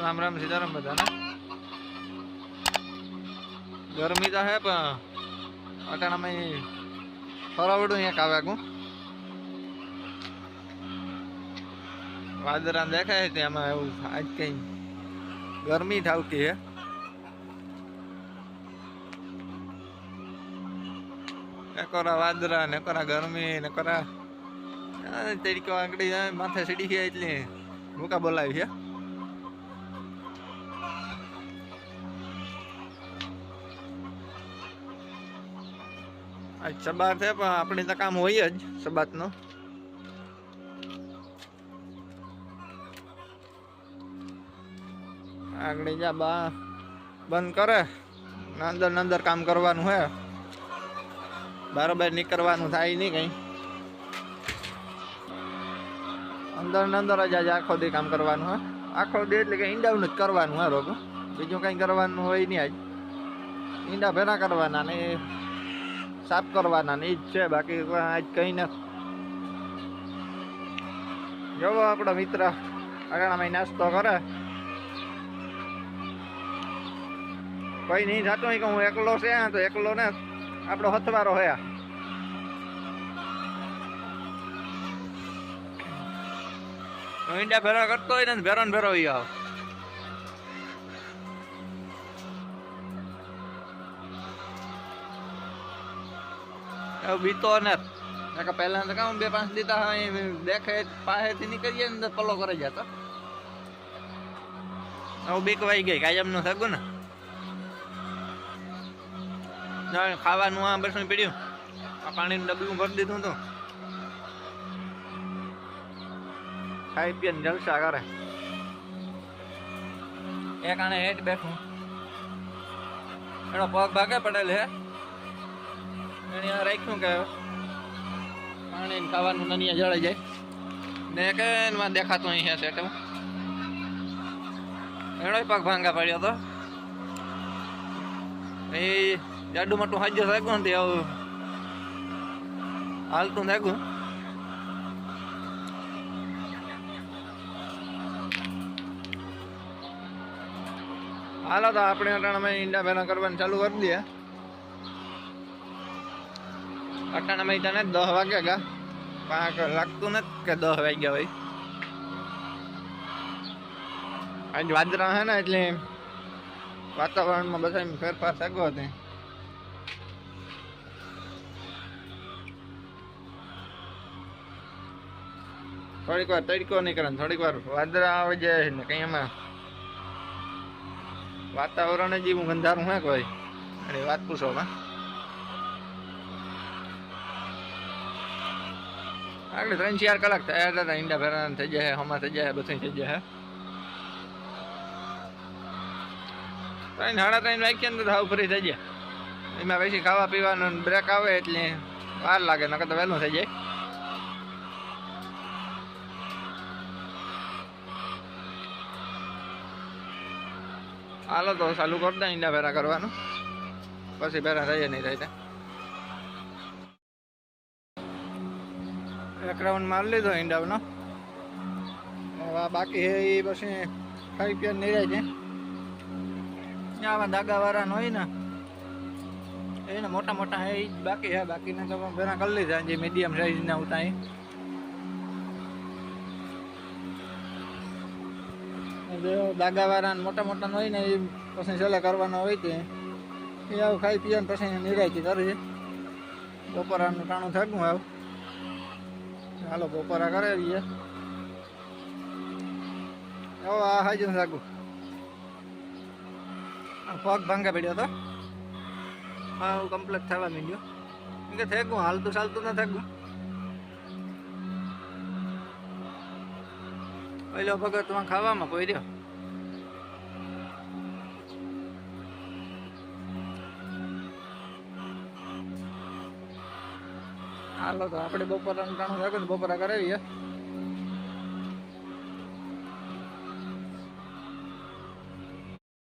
રામ રામ સીતારામ બધાને. ગરમી તો હે, પણ અટાણામાં ફરાવડું અહીંયા કાવ્યા વાદરા દેખાય છે એમાં એવું આજ કઈ. ગરમી થાવતી હે. નકરા વાદરા નકરા ગરમી નકરા તરીકે આંકડી માથે સીડી ગયા એટલે મૂકા બોલાવી છે આજ સબાર છે પણ આપણે તો કામ હોય જ સબાતનો આગળ જા બા, બંધ કરે. અંદર અંદર કામ કરવાનું હે. બરાબર નીકળવાનું થાય નહીં કઈ. અંદર અંદર જ આજે આખો દી કામ કરવાનું હે. આખો દી એટલે કે ઈંડાનું જ કરવાનું હે રોગ. બીજું કઈ કરવાનું હોય નહીં આજ. ઈંડા ભેરા કરવાના ને સાફ કરવાના, ને જ છે, બાકી આજ કઈ નથી. જોવો આપણો મિત્ર, અગાણામાં નાસ્તો કરે. કોઈ નહીં હોય કે હું એકલો છે, તો એકલો ને આપણો હથવારો હું ઈંડા ભેરા કરતો હોય ને ભેરો ને ભેરો આવ. બીતો ને કે પહેલા તો કામ બે પાંચ દીતા હોય દેખે પાસેથી નીકળીએ ને પલો કરે જતો હવે બીક વાઈ ગઈ કાયમનું થયું ના, ખાવાનું આ બસ પીડ્યું. આ પાણીનું ડબ્બું ભરી દીધું હતું. ખાઈ પીને જલસા કરે. એક આને હેઠ બેઠું. એનો પગ ભાગે પડેલ હે. એને રાખ્યું કે પાણી ખાવાનું નનિયા જળાઈ જાય. ને કે એમાં દેખાતું અહીંયા છે સેટમાં એનો પગ ભાંગા પડ્યો તો. એ જાડું મોટું હાજર થાક્યું ને તે આવું હાલતું થાક્યું હાલો તો આપણે અટાણામાં ઈંડા ભેના કરવાનું ચાલુ કરી દઈએ. અટાણામાં તને દસ વાગ્યા ગા પણ લાગતું નથી કે દસ વાગ્યા હોય. આજ વાદરા હે ને એટલે વાતાવરણમાં બધા ફેરફાર થયો હતો થોડીક વાર તડકો નીકળે થોડીક વાર વાદળા આવી જાય ને કઈ એમાં વાતાવરણ જ એવું ગંધારું હે કોઈ. અને વાત પૂછો માં આગળ ત્રણ ચાર કલાક થયા હતા ઈંડા ભેરા થઈ જાય હમા થઈ જાય બધું થઈ જાય ત્રણ, સાડા ત્રણ વાગ્યા તો હાવ ફ્રી થઈ જાય એમાં પછી ખાવા પીવાનું બ્રેક આવે એટલે વાર લાગે, નકર તો વહેલું થઈ જાય. હાલો તો ચાલુ કરતા ઈંડા ભેરા કરવાનું. પછી ભેરા થઈ નહીં થાય એક રાઉન્ડ મારી લીધો ઈંડાનો બાકી હે એ પછી ખાઈ પીને નિરાય છે. આવા દાગા વાળા હોય ને, એને મોટા મોટા હે એ જ બાકી છે. બાકીના તો ભેરા કરી લીધા જે મીડિયમ સાઈઝના ઉતા એ જો દાગા વાળા મોટા મોટા હોય ને એ પછી છેલ્લે કરવાનો હોય તે. એ આવું ખાઈ પીએ ને પછી નિરાયથી કરીએ બપોરાનું ટાણું થાકું આવું. હાલો, બપોરા કરે રહીએ ઓ આ હાજુ થાકું પગ ભાંગા પડ્યો તો. હા હું કમ્પ્લીટ થવા માંડ્યો. કેમ કે થેકું હાલતું ચાલતું ના થેકું પહેલો પગમાં ખાવામાં કોઈ રહ્યો? હાલો તો આપણે બપોરા ત્રણ વાગે બપોરા કરાવીએ.